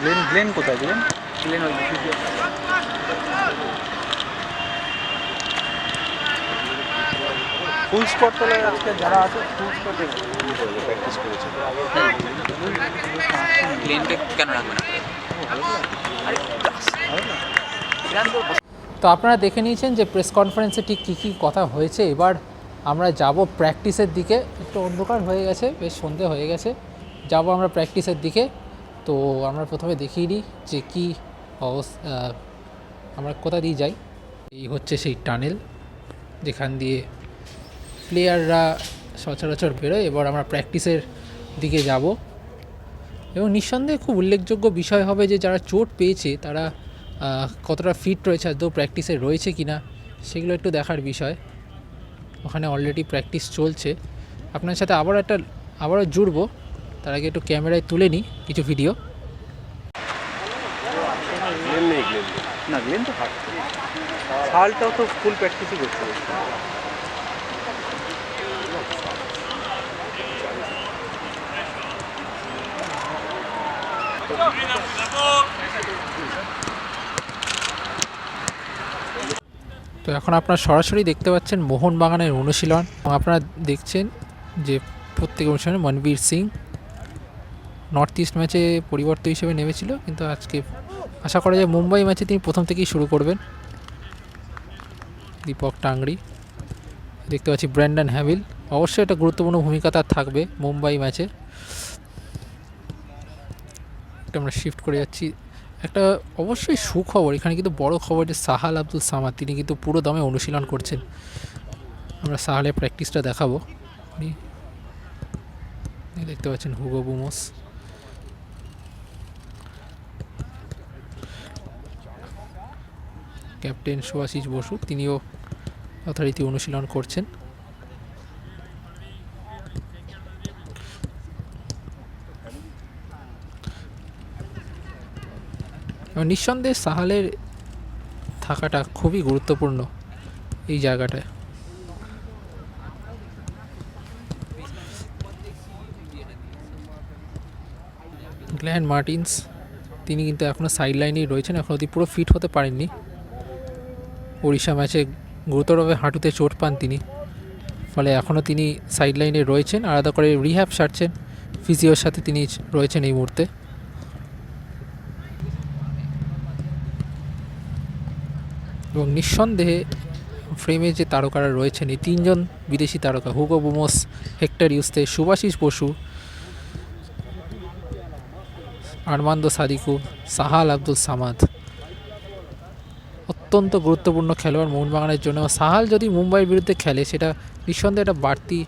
Glenn Glenn কোথায়? Glen plane ওই ফুল spot তাহলে আজকে যারা আছে ফুল স্পটে প্র্যাকটিস করেছে। প্লেনটা কেন রাখবে না? তো আপনারা দেখে নিয়েছেন যে প্রেস কনফারেন্সে ঠিক কী কী কথা হয়েছে। এবার আমরা যাব প্র্যাকটিসের দিকে। একটু অন্ধকার হয়ে গেছে বেশ সন্ধে হয়ে গেছে। যাব আমরা প্র্যাকটিসের দিকে। তো আমরা প্রথমে দেখিয়ে নিই যে কী অবস্থা আমরা কোথা দিয়ে যাই। এই হচ্ছে সেই টানেল, যেখান দিয়ে প্লেয়াররা সচরাচর বেরোয়, এবার আমরা প্র্যাকটিসের দিকে যাব। এবং নিঃসন্দেহে খুব উল্লেখযোগ্য বিষয় হবে যে যারা চোট পেয়েছে, তারা কতটা ফিট রয়েছে, আদৌ প্র্যাকটিসে রয়েছে কি না সেগুলো একটু দেখার বিষয়। ওখানে অলরেডি প্র্যাকটিস চলছে। আপনার সাথে আবার একটা, আবারও জুড়বো। তার আগে একটু ক্যামেরায় তুলে নিই কিছু ভিডিও না গ্লেন তো শালটাও তো ফুল প্র্যাকটিসই করতে তো এখন আপনারা সরাসরি দেখতে পাচ্ছেন মোহনবাগানের অনুশীলন। এবং আপনারা দেখছেন যে প্রত্যেক অনুশীলনে মনবীর সিং নর্থ ইস্ট ম্যাচে পরিবর্তন হিসেবে নেমেছিল, কিন্তু আজকে আশা করা যায় মুম্বাই ম্যাচে তিনি প্রথম থেকেই শুরু করবেন। দীপক টাংরি, দেখতে পাচ্ছি ব্র্যান্ডন হ্যাভিল। অবশ্যই একটা গুরুত্বপূর্ণ ভূমিকা তার থাকবে মুম্বাই ম্যাচে এটা আমরা শিফট করে যাচ্ছি। একটা অবশ্যই সুখবর, এখানে কিন্তু বড় খবর যে সাহাল আব্দুল সামাদ, তিনি কিন্তু পুরো দমে অনুশীলন করছেন। আমরা সাহালের প্র্যাকটিসটা দেখাবো। দেখতে পাচ্ছেন Hugo Boumous. Captain Subhasish Bose, তিনিও যথারীতি অনুশীলন করছেন। নিঃসন্দেহে সাহালের থাকাটা খুবই গুরুত্বপূর্ণ এই জায়গাটায়। গ্ল্যান মার্টিন্স, তিনি কিন্তু এখনও সাইড লাইনেই রয়েছেন, এখন অবধি পুরো ফিট হতে পারেননি। ওড়িশা ম্যাচে গুরুতরভাবে হাঁটুতে চোট পান তিনি। ফলে এখনও তিনি সাইড লাইনে রয়েছেন। আলাদা করে রিহ্যাব সারছেন। ফিজিওর সাথে তিনি রয়েছেন এই মুহূর্তে। এবং নিঃসন্দেহে ফ্রেমে যে তারকারা রয়েছেন, এই তিনজন বিদেশি তারকা Hugo Boumous Hector Yuste Subhasish Bose Armando Sadiku Sahal Abdul Samad অত্যন্ত গুরুত্বপূর্ণ খেলোয়াড় মোহনবাগানের জন্য। সাহাল যদি মুম্বাইয়ের বিরুদ্ধে খেলে, সেটা নিঃসন্দেহে একটা বাড়তি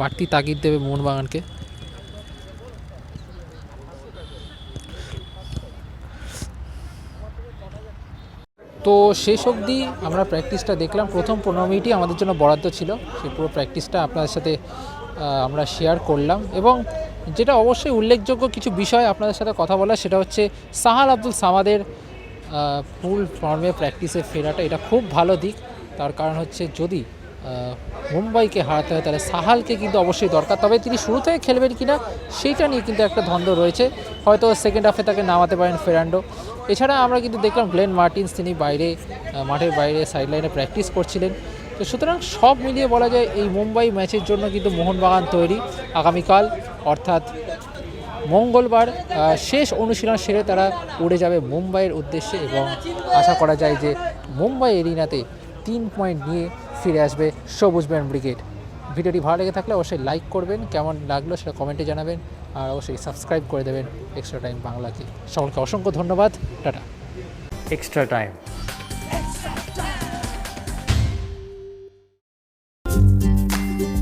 বাড়তি তাগিদ দেবে মোহনবাগানকে। তো শেষ অবধি আমরা প্র্যাকটিসটা দেখলাম। প্রথম পনেরো মিনিটই আমাদের জন্য বরাদ্দ ছিল। সেই পুরো প্র্যাকটিসটা আপনাদের সাথে আমরা শেয়ার করলাম। এবং যেটা অবশ্যই উল্লেখযোগ্য কিছু বিষয় আপনাদের সাথে কথা বলা সেটা হচ্ছে সাহাল আব্দুল সামাদের ফুল ফর্মে প্র্যাকটিসে ফেরাটা এটা খুব ভালো দিক। তার কারণ হচ্ছে যদি মুম্বাইকে হারাতে হয় তাহলে সাহালকে কিন্তু অবশ্যই দরকার। তবে তিনি শুরু থেকে খেলবেন কিনা সেইটা নিয়ে কিন্তু একটা দ্বন্দ্ব রয়েছে। হয়তো সেকেন্ড হাফে তাকে নামাতে পারেন ফেরান্ডো। এছাড়া আমরা কিন্তু দেখলাম গ্লেন মার্টিন্স তিনি বাইরে মাঠের বাইরে সাইড লাইনে প্র্যাকটিস করছিলেন। তো সুতরাং সব মিলিয়ে বলা যায় এই মুম্বাই ম্যাচের জন্য কিন্তু মোহনবাগান তৈরি। আগামীকাল অর্থাৎ মঙ্গলবার শেষ অনুশীলন সেরে তারা উড়ে যাবে মুম্বাইয়ের উদ্দেশ্যে এবং আশা করা যায় যে মুম্বাই এরিনাতে তিন পয়েন্ট নিয়ে ফিরে আসবে সবুজ ব্যান্ড ব্রিগেড। ভিডিওটি ভালো লেগে থাকলে অবশ্যই লাইক করবেন, কেমন লাগল সেটা কমেন্টে জানাবেন আর অবশ্যই সাবস্ক্রাইব করে দেবেন এক্সট্রা টাইম বাংলাকে। সকলকে অসংখ্য ধন্যবাদ, tata. Extra time.